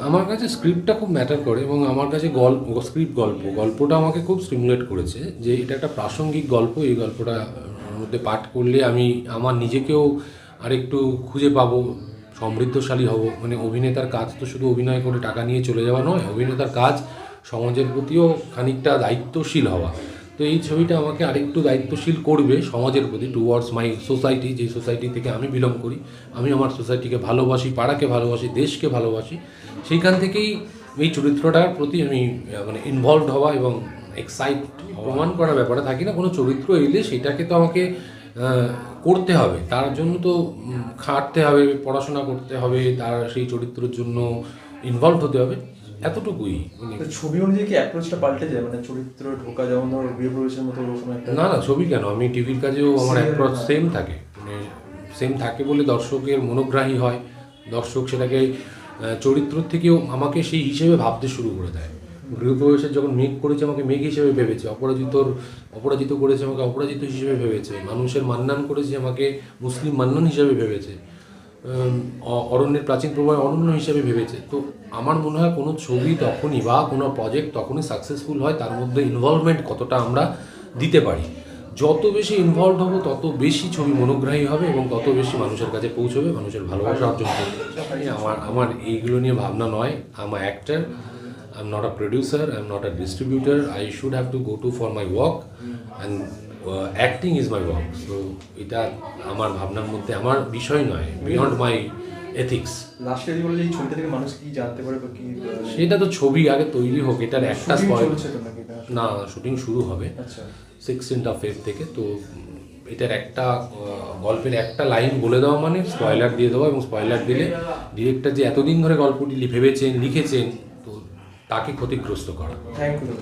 আমার কাছে স্ক্রিপ্টটা খুব ম্যাটার করে এবং আমার কাছে গল্প স্ক্রিপ্ট গল্প, গল্পটা আমাকে খুব স্টিমুলেট করেছে যে এটা একটা প্রাসঙ্গিক গল্প, এই গল্পটা মধ্যে পাঠ করলে আমি আমার নিজেকেও আরেকটু খুঁজে পাবো, সমৃদ্ধশালী হব। মানে অভিনেতার কাজ তো শুধু অভিনয় করে টাকা নিয়ে চলে যাওয়া নয়, অভিনেতার কাজ সমাজের প্রতিও খানিকটা দায়িত্বশীল হওয়া। তো এই ছবিটা আমাকে আরেকটু দায়িত্বশীল করবে সমাজের প্রতি টুয়ার্ডস মাই সোসাইটি যে সোসাইটি থেকে আমি বিলং করি। আমি আমার সোসাইটিকে ভালোবাসি, পাড়াকে ভালোবাসি, দেশকে ভালোবাসি। সেইখান থেকেই এই চরিত্রটার প্রতি আমি মানে ইনভলভড হওয়া এবং এক্সাইট প্রমাণ করার ব্যাপারে থাকি না। কোনো চরিত্র এলে সেটাকে তো আমাকে করতে হবে। তার জন্য তো খাটতে হবে, পড়াশোনা করতে হবে, তার সেই চরিত্রের জন্য ইনভলভ হতে হবে। এতটুকুই ছবি অনুযায়ী কি অ্যাপ্রোচটা পাল্টে যায়? মানে চরিত্র ঢোকা যেমন ধরো গৃহপ্রবেশের মতো ওরকম একটা না না ছবি কেন? আমি টিভির কাজেও আমার অ্যাপ্রোচ সেম থাকে। মানে সেম থাকে বলে দর্শকের মনোগ্রাহী হয়। দর্শক সেটাকে চরিত্র থেকেও আমাকে সেই হিসেবে ভাবতে শুরু করে দেয়। গৃহপ্রবেশের যখন মেঘ করেছে আমাকে মেঘ হিসেবে ভেবেছে অপরাজিতর অপরাজিত করেছে আমাকে অপরাজিত হিসেবে ভেবেছে। মানুষের মান্নান করেছে আমাকে মুসলিম মান্নান হিসেবে ভেবেছে। অরণ্যের প্রাচীন প্রবাহ অরণ্য হিসেবে ভেবেছে। তো আমার মনে হয় কোনো ছবি তখনই বা কোনো প্রজেক্ট তখনই সাকসেসফুল হয়, তার মধ্যে ইনভলভমেন্ট কতটা আমরা দিতে পারি। যত বেশি ইনভলভ হব, তত বেশি ছবি মনোগ্রাহী হবে এবং তত বেশি মানুষের কাছে পৌঁছবে, মানুষের ভালোবাসা অর্জন করবে। আমার আমার এইগুলো নিয়ে ভাবনা নয়। I'm actor I am not a producer I am not a distributor I should have to go to for my work and acting is my work so এটা আমার ভাবনার মধ্যে আমার বিষয় নয় বিয়ন্ড মাই এথিক্স লাস্টে যদি বলে যে ছবিটা থেকে মানুষ কি জানতে পারে বা কি সেটা তো ছবি আগে তৈরি হোক এটার একটা তো নাকি এটা? না শুটিং শুরু হবে। আচ্ছা। সিক্সটিন্থ অফ ফেব থেকে তো এটার একটা গল্পের একটা লাইন বলে দেওয়া মানে স্পয়লার দিয়ে দেওয়া এবং স্পয়লার দিলে ডিরেক্টর যে এতদিন ধরে গল্পটি ভেবেছেন লিখেছেন তো তাকে ক্ষতিগ্রস্ত করা। Thank you